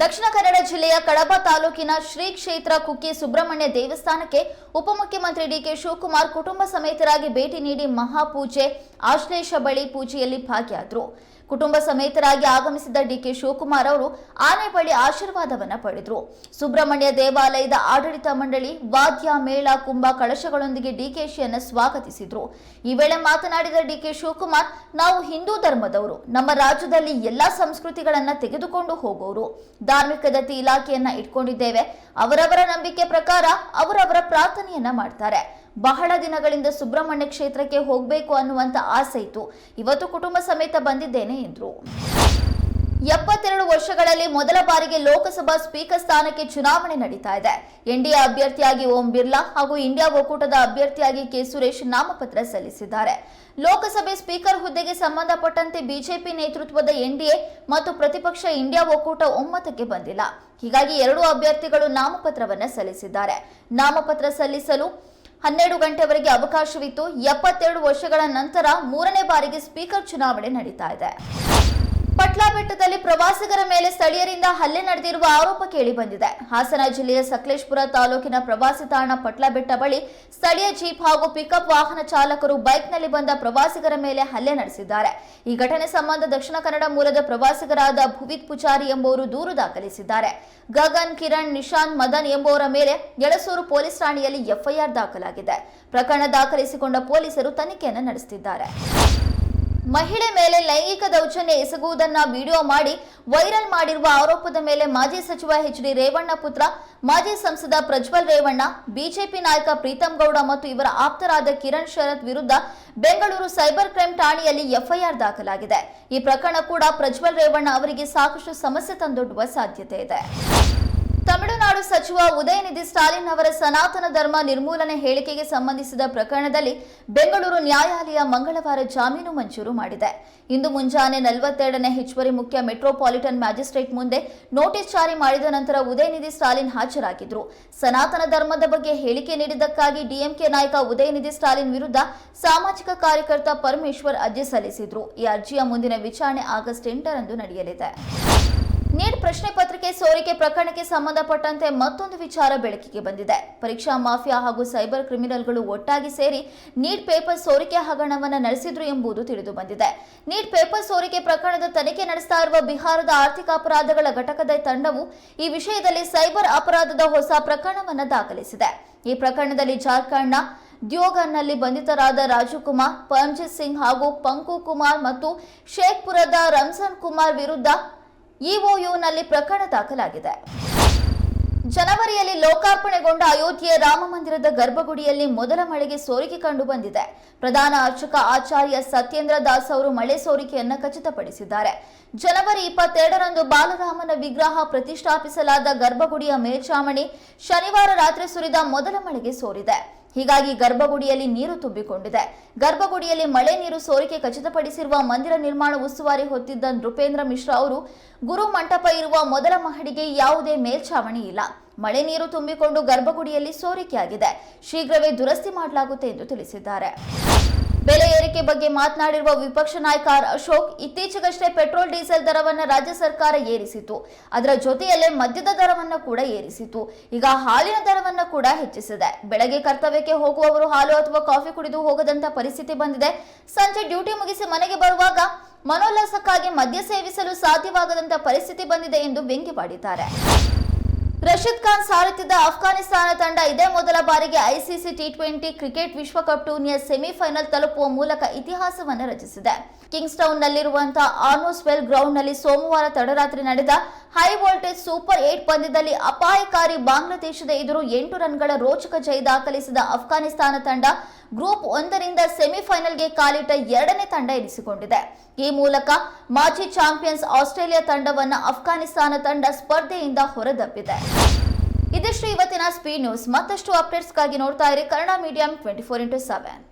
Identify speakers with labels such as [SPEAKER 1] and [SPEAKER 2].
[SPEAKER 1] ದಕ್ಷಿಣ ಕನ್ನಡ ಜಿಲ್ಲೆಯ ಕಡಬ ತಾಲೂಕಿನ ಶ್ರೀ ಕ್ಷೇತ್ರ ಕುಕ್ಕಿ ಸುಬ್ರಹ್ಮಣ್ಯ ದೇವಸ್ಥಾನಕ್ಕೆ ಉಪಮುಖ್ಯಮಂತ್ರಿ ಡಿಕೆ ಶಿವಕುಮಾರ್ ಕುಟುಂಬ ಸಮೇತರಾಗಿ ಭೇಟಿ ನೀಡಿ ಮಹಾಪೂಜೆ ಆಶ್ಲೇಷ ಬಳಿ ಪೂಜೆಯಲ್ಲಿ ಭಾಗಿಯಾದರು. ಕುಟುಂಬ ಸಮೇತರಾಗಿ ಆಗಮಿಸಿದ ಡಿಕೆ ಶಿವಕುಮಾರ್ ಅವರು ಆನೆ ಬಳಿ ಆಶೀರ್ವಾದವನ್ನ ಪಡೆದರು. ಸುಬ್ರಹ್ಮಣ್ಯ ದೇವಾಲಯದ ಆಡಳಿತ ಮಂಡಳಿ, ವಾದ್ಯ, ಮೇಳ, ಕುಂಭ ಕಳಶಗಳೊಂದಿಗೆ ಡಿಕೆಶಿಯನ್ನು ಸ್ವಾಗತಿಸಿದ್ರು. ಈ ವೇಳೆ ಮಾತನಾಡಿದ ಡಿಕೆ ಶಿವಕುಮಾರ್, ನಾವು ಹಿಂದೂ ಧರ್ಮದವರು. ನಮ್ಮ ರಾಜ್ಯದಲ್ಲಿ ಎಲ್ಲಾ ಸಂಸ್ಕೃತಿಗಳನ್ನ ತೆಗೆದುಕೊಂಡು ಹೋಗೋರು. ಧಾರ್ಮಿಕ ದತ್ತಿ ಇಲಾಖೆಯನ್ನ ಇಟ್ಕೊಂಡಿದ್ದೇವೆ. ಅವರವರ ನಂಬಿಕೆ ಪ್ರಕಾರ ಅವರವರ ಪ್ರಾರ್ಥನೆಯನ್ನ ಮಾಡ್ತಾರೆ. ಬಹಳ ದಿನಗಳಿಂದ ಸುಬ್ರಹ್ಮಣ್ಯ ಕ್ಷೇತ್ರಕ್ಕೆ ಹೋಗಬೇಕು ಅನ್ನುವಂತ ಆಸೆ ಇತ್ತು. ಇವತ್ತು ಕುಟುಂಬ ಸಮೇತ ಬಂದಿದ್ದೇನೆ, ಎಂದರು. ಎಪ್ಪತ್ತೆರಡು ವರ್ಷಗಳಲ್ಲಿ ಮೊದಲ ಬಾರಿಗೆ ಲೋಕಸಭಾ ಸ್ಪೀಕರ್ ಸ್ಥಾನಕ್ಕೆ ಚುನಾವಣೆ ನಡೀತಾ ಇದೆ. ಎನ್ಡಿಎ ಅಭ್ಯರ್ಥಿಯಾಗಿ ಓಂ ಬಿರ್ಲಾ ಹಾಗೂ ಇಂಡಿಯಾ ಒಕ್ಕೂಟದ ಅಭ್ಯರ್ಥಿಯಾಗಿ ಕೆ ಸುರೇಶ್ ನಾಮಪತ್ರ ಸಲ್ಲಿಸಿದ್ದಾರೆ. ಲೋಕಸಭೆ ಸ್ಪೀಕರ್ ಹುದ್ದೆಗೆ ಸಂಬಂಧಪಟ್ಟಂತೆ ಬಿಜೆಪಿ ನೇತೃತ್ವದ ಎನ್ಡಿಎ ಮತ್ತು ಪ್ರತಿಪಕ್ಷ ಇಂಡಿಯಾ ಒಕ್ಕೂಟ ಒಮ್ಮತಕ್ಕೆ ಬಂದಿಲ್ಲ. ಹೀಗಾಗಿ ಎರಡೂ ಅಭ್ಯರ್ಥಿಗಳು ನಾಮಪತ್ರವನ್ನು ಸಲ್ಲಿಸಿದ್ದಾರೆ. ನಾಮಪತ್ರ ಸಲ್ಲಿಸಲು ಹನ್ನೆರಡು ಗಂಟೆವರೆಗೆ ಅವಕಾಶವಿತ್ತು. ಎಪ್ಪತ್ತೆರಡು ವರ್ಷಗಳ ನಂತರ ಮೂರನೇ ಬಾರಿಗೆ ಸ್ಪೀಕರ್ ಚುನಾವಣೆ ನಡೀತಾ ಇದೆ. ಪಟ್ಲಾ ಬೆಟ್ಟದಲ್ಲಿ ಪ್ರವಾಸಿಗರ ಮೇಲೆ ಸ್ಥಳೀಯರಿಂದ ಹಲ್ಲೆ ನಡೆದಿರುವ ಆರೋಪ ಕೇಳಿಬಂದಿದೆ ಹಾಸನ ಜಿಲ್ಲೆಯ ಸಕಲೇಶ್ಪುರ ತಾಲೂಕಿನ ಪ್ರವಾಸಿ ತಾಣ ಪಟ್ಲಾ ಬೆಟ್ಟ ಬಳಿ ಸ್ಥಳೀಯ ಜೀಪ್ ಹಾಗೂ ಪಿಕಪ್ ವಾಹನ ಚಾಲಕರು ಬೈಕ್ನಲ್ಲಿ ಬಂದ ಪ್ರವಾಸಿಗರ ಮೇಲೆ ಹಲ್ಲೆ ನಡೆಸಿದ್ದಾರೆ. ಈ ಘಟನೆ ಸಂಬಂಧ ದಕ್ಷಿಣ ಕನ್ನಡ ಮೂಲದ ಪ್ರವಾಸಿಗರಾದ ಭುವಿತ್ ಪೂಜಾರಿ ಎಂಬುವರು ದೂರು ದಾಖಲಿಸಿದ್ದಾರೆ. ಗಗನ್, ಕಿರಣ್, ನಿಶಾಂತ್, ಮದನ್ ಎಂಬುವರ ಮೇಲೆ ಯಳಸೂರು ಪೊಲೀಸ್ ಠಾಣೆಯಲ್ಲಿ ಎಫ್ಐಆರ್ ದಾಖಲಾಗಿದೆ. ಪ್ರಕರಣ ದಾಖಲಿಸಿಕೊಂಡ ಪೊಲೀಸರು ತನಿಖೆಯನ್ನು ನಡೆಸುತ್ತಿದ್ದಾರೆ. ಮಹಿಳೆ ಮೇಲೆ ಲೈಂಗಿಕ ದೌರ್ಜನ್ಯ ಎಸಗುವುದನ್ನ ವಿಡಿಯೋ ಮಾಡಿ ವೈರಲ್ ಮಾಡಿರುವ ಆರೋಪದ ಮೇಲೆ ಮಾಜಿ ಸಚಿವ ಎಚ್ ಡಿ ರೇವಣ್ಣ ಪುತ್ರ, ಮಾಜಿ ಸಂಸದ ಪ್ರಜ್ವಲ್ ರೇವಣ್ಣ, ಬಿಜೆಪಿ ನಾಯಕ ಪ್ರೀತಂ ಗೌಡ ಮತ್ತು ಇವರ ಆಪ್ತರಾದ ಕಿರಣ್ ಶರತ್ ವಿರುದ್ಧ ಬೆಂಗಳೂರು ಸೈಬರ್ ಕ್ರೈಂ ಠಾಣೆಯಲ್ಲಿ ಎಫ್ಐಆರ್ ದಾಖಲಾಗಿದೆ. ಈ ಪ್ರಕರಣ ಕೂಡ ಪ್ರಜ್ವಲ್ ರೇವಣ್ಣ ಅವರಿಗೆ ಸಾಕಷ್ಟು ಸಮಸ್ಯೆ ತಂದೊಡ್ಡುವ ಸಾಧ್ಯತೆ ಇದೆ. ಸಚಿವ ಉದಯನಿಧಿ ಸ್ಟಾಲಿನ್ ಅವರ ಸನಾತನ ಧರ್ಮ ನಿರ್ಮೂಲನೆ ಹೇಳಿಕೆಗೆ ಸಂಬಂಧಿಸಿದ ಪ್ರಕರಣದಲ್ಲಿ ಬೆಂಗಳೂರು ನ್ಯಾಯಾಲಯ ಮಂಗಳವಾರ ಜಾಮೀನು ಮಂಜೂರು ಮಾಡಿದೆ. ಇಂದು ಮುಂಜಾನೆ ನಲವತ್ತೆರಡನೇ ಹೆಚ್ಚುವರಿ ಮುಖ್ಯ ಮೆಟ್ರೋಪಾಲಿಟನ್ ಮ್ಯಾಜಿಸ್ಟ್ರೇಟ್ ಮುಂದೆ ನೋಟಿಸ್ ಜಾರಿ ಮಾಡಿದ ನಂತರ ಉದಯನಿಧಿ ಸ್ಟಾಲಿನ್ ಹಾಜರಾಗಿದ್ರು ಸನಾತನ ಧರ್ಮದ ಬಗ್ಗೆ ಹೇಳಿಕೆ ನೀಡಿದ್ದಕ್ಕಾಗಿ ಡಿಎಂಕೆ ನಾಯಕ ಉದಯನಿಧಿ ಸ್ಟಾಲಿನ್ ವಿರುದ್ಧ ಸಾಮಾಜಿಕ ಕಾರ್ಯಕರ್ತ ಪರಮೇಶ್ವರ್ ಅರ್ಜಿ ಸಲ್ಲಿಸಿದ್ರು. ಈ ಅರ್ಜಿಯ ಮುಂದಿನ ವಿಚಾರಣೆ ಆಗಸ್ಟ್ ಎಂಟರಂದು ನಡೆಯಲಿದೆ. ನೀಟ್ ಪ್ರಶ್ನೆ ಪತ್ರಿಕೆ ಸೋರಿಕೆ ಪ್ರಕರಣಕ್ಕೆ ಸಂಬಂಧಪಟ್ಟಂತೆ ಮತ್ತೊಂದು ವಿಚಾರ ಬೆಳಕಿಗೆ ಬಂದಿದೆ. ಪರೀಕ್ಷಾ ಮಾಫಿಯಾ ಹಾಗೂ ಸೈಬರ್ ಕ್ರಿಮಿನಲ್ಗಳು ಒಟ್ಟಾಗಿ ಸೇರಿ ನೀಟ್ ಪೇಪರ್ ಸೋರಿಕೆ ಹಗರಣವನ್ನು ನಡೆಸಿದ್ರು ಎಂಬುದು ತಿಳಿದು ಬಂದಿದೆ. ನೀಟ್ ಪೇಪರ್ ಸೋರಿಕೆ ಪ್ರಕರಣದ ತನಿಖೆ ನಡೆಸ್ತಾ ಇರುವ ಬಿಹಾರದ ಆರ್ಥಿಕ ಅಪರಾಧಗಳ ಘಟಕದ ತಂಡವು ಈ ವಿಷಯದಲ್ಲಿ ಸೈಬರ್ ಅಪರಾಧದ ಹೊಸ ಪ್ರಕರಣವನ್ನು ದಾಖಲಿಸಿದೆ. ಈ ಪ್ರಕರಣದಲ್ಲಿ ಜಾರ್ಖಂಡ್ನ ದ್ಯೋಗನ್ನಲ್ಲಿ ಬಂಧಿತರಾದ ರಾಜುಕುಮಾರ್ ಕುಮಾರ್ ಪರಂಜಿತ್ ಸಿಂಗ್ ಹಾಗೂ ಪಂಕು ಕುಮಾರ್ ಮತ್ತು ಶೇಖ್ಪುರದ ರಂಜಾನ್ ಕುಮಾರ್ ವಿರುದ್ಧ ಇಒಯುನಲ್ಲಿ ಪ್ರಕರಣ ದಾಖಲಾಗಿದೆ. ಜನವರಿಯಲ್ಲಿ ಲೋಕಾರ್ಪಣೆಗೊಂಡ ಅಯೋಧ್ಯೆಯ ರಾಮ ಮಂದಿರದ ಗರ್ಭಗುಡಿಯಲ್ಲಿ ಮೊದಲ ಮಳೆಗೆ ಸೋರಿಕೆ ಕಂಡು ಬಂದಿದೆ. ಪ್ರಧಾನ ಅರ್ಚಕ ಆಚಾರ್ಯ ಸತ್ಯೇಂದ್ರ ದಾಸ್ ಅವರು ಮಳೆ ಸೋರಿಕೆಯನ್ನು ಖಚಿತಪಡಿಸಿದ್ದಾರೆ. ಜನವರಿ ಇಪ್ಪತ್ತೆರಡರಂದು ಬಾಲರಾಮನ ವಿಗ್ರಹ ಪ್ರತಿಷ್ಠಾಪಿಸಲಾದ ಗರ್ಭಗುಡಿಯ ಮೇಲ್ಚಾವಣಿ ಶನಿವಾರ ರಾತ್ರಿ ಸುರಿದ ಮೊದಲ ಮಳೆಗೆ ಸೋರಿದೆ. ಹೀಗಾಗಿ ಗರ್ಭಗುಡಿಯಲ್ಲಿ ನೀರು ತುಂಬಿಕೊಂಡಿದೆ. ಗರ್ಭಗುಡಿಯಲ್ಲಿ ಮಳೆ ನೀರು ಸೋರಿಕೆ ಖಚಿತಪಡಿಸಿರುವ ಮಂದಿರ ನಿರ್ಮಾಣ ಉಸ್ತುವಾರಿ ಹೊತ್ತಿದ್ದ ನೃಪೇಂದ್ರ ಮಿಶ್ರಾ ಅವರು, ಗುರು ಮಂಟಪ ಇರುವ ಮೊದಲ ಮಹಡಿಗೆ ಯಾವುದೇ ಮೇಲ್ಛಾವಣಿ ಇಲ್ಲ. ಮಳೆ ನೀರು ತುಂಬಿಕೊಂಡು ಗರ್ಭಗುಡಿಯಲ್ಲಿ ಸೋರಿಕೆಯಾಗಿದೆ. ಶೀಘ್ರವೇ ದುರಸ್ತಿ ಮಾಡಲಾಗುತ್ತೆ ಎಂದು ತಿಳಿಸಿದ್ದಾರೆ. ಬೆಲೆ ಏರಿಕೆ ಬಗ್ಗೆ ಮಾತನಾಡಿರುವ ವಿಪಕ್ಷ ನಾಯಕ ಅಶೋಕ್ ಇತ್ತೀಚೆಗಷ್ಟೇ ಪೆಟ್ರೋಲ್ ಡೀಸೆಲ್ ದರವನ್ನ ರಾಜ್ಯ ಸರ್ಕಾರ ಏರಿಸಿತು ಅದರ ಜೊತೆಯಲ್ಲೇ ಮದ್ಯದ ದರವನ್ನ ಕೂಡ ಏರಿಸಿತು ಈಗ ಹಾಲಿನ ದರವನ್ನ ಕೂಡ ಹೆಚ್ಚಿಸಿದೆ. ಬೆಳಗ್ಗೆ ಕರ್ತವ್ಯಕ್ಕೆ ಹೋಗುವವರು ಹಾಲು ಅಥವಾ ಕಾಫಿ ಕುಡಿದು ಹೋಗದಂತ ಪರಿಸ್ಥಿತಿ ಬಂದಿದೆ. ಸಂಜೆ ಡ್ಯೂಟಿ ಮುಗಿಸಿ ಮನೆಗೆ ಬರುವಾಗ ಮನೋಲ್ಲಾಸಕ್ಕಾಗಿ ಮದ್ಯ ಸೇವಿಸಲು ಸಾಧ್ಯವಾಗದಂತ ಪರಿಸ್ಥಿತಿ ಬಂದಿದೆ ಎಂದು ವ್ಯಂಗ್ಯವಾಡಿದ್ದಾರೆ. ರಶೀದ್ ಖಾನ್ ಸಾರಥ್ಯದ ಅಫ್ಘಾನಿಸ್ತಾನ ತಂಡ ಇದೇ ಮೊದಲ ಬಾರಿಗೆ ಐಸಿಸಿ ಟಿ ಟ್ವೆಂಟಿ ಕ್ರಿಕೆಟ್ ವಿಶ್ವಕಪ್ ಟೂರ್ನಿಯ ಸೆಮಿಫೈನಲ್ ತಲುಪುವ ಮೂಲಕ ಇತಿಹಾಸವನ್ನು ರಚಿಸಿದೆ. ಕಿಂಗ್ಸ್ಟೌನ್ನಲ್ಲಿರುವಂತಹ ಆರ್ನೋಸ್ವೆಲ್ ಗ್ರೌಂಡ್ನಲ್ಲಿ ಸೋಮವಾರ ತಡರಾತ್ರಿ ನಡೆದ ಹೈ ವೋಲ್ಟೇಜ್ ಸೂಪರ್ ಏಟ್ ಪಂದ್ಯದಲ್ಲಿ ಅಪಾಯಕಾರಿ ಬಾಂಗ್ಲಾದೇಶದ ಎದುರು ಎಂಟು ರನ್ಗಳ ರೋಚಕ ಜಯ ದಾಖಲಿಸಿದ ಅಫ್ಘಾನಿಸ್ತಾನ ತಂಡ ಗ್ರೂಪ್ ಒಂದರಿಂದ ಸೆಮಿಫೈನಲ್ಗೆ ಕಾಲಿಟ್ಟ ಎರಡನೇ ತಂಡ ಎನಿಸಿಕೊಂಡಿದೆ. ಈ ಮೂಲಕ ಮಾಜಿ ಚಾಂಪಿಯನ್ಸ್ ಆಸ್ಟ್ರೇಲಿಯಾ ತಂಡವನ್ನು ಅಫ್ಘಾನಿಸ್ತಾನ ತಂಡ ಸ್ಪರ್ಧೆಯಿಂದ ಹೊರದಬ್ಬಿದೆ. ಇದಿಷ್ಟು ಇವತ್ತಿನ ಸ್ಪೀಡ್ ನ್ಯೂಸ್. ಮತ್ತಷ್ಟು ಅಪ್ಡೇಟ್ಸ್ಗಾಗಿ ನೋಡ್ತಾ ಇರಿ Kannada medium twenty four into seven.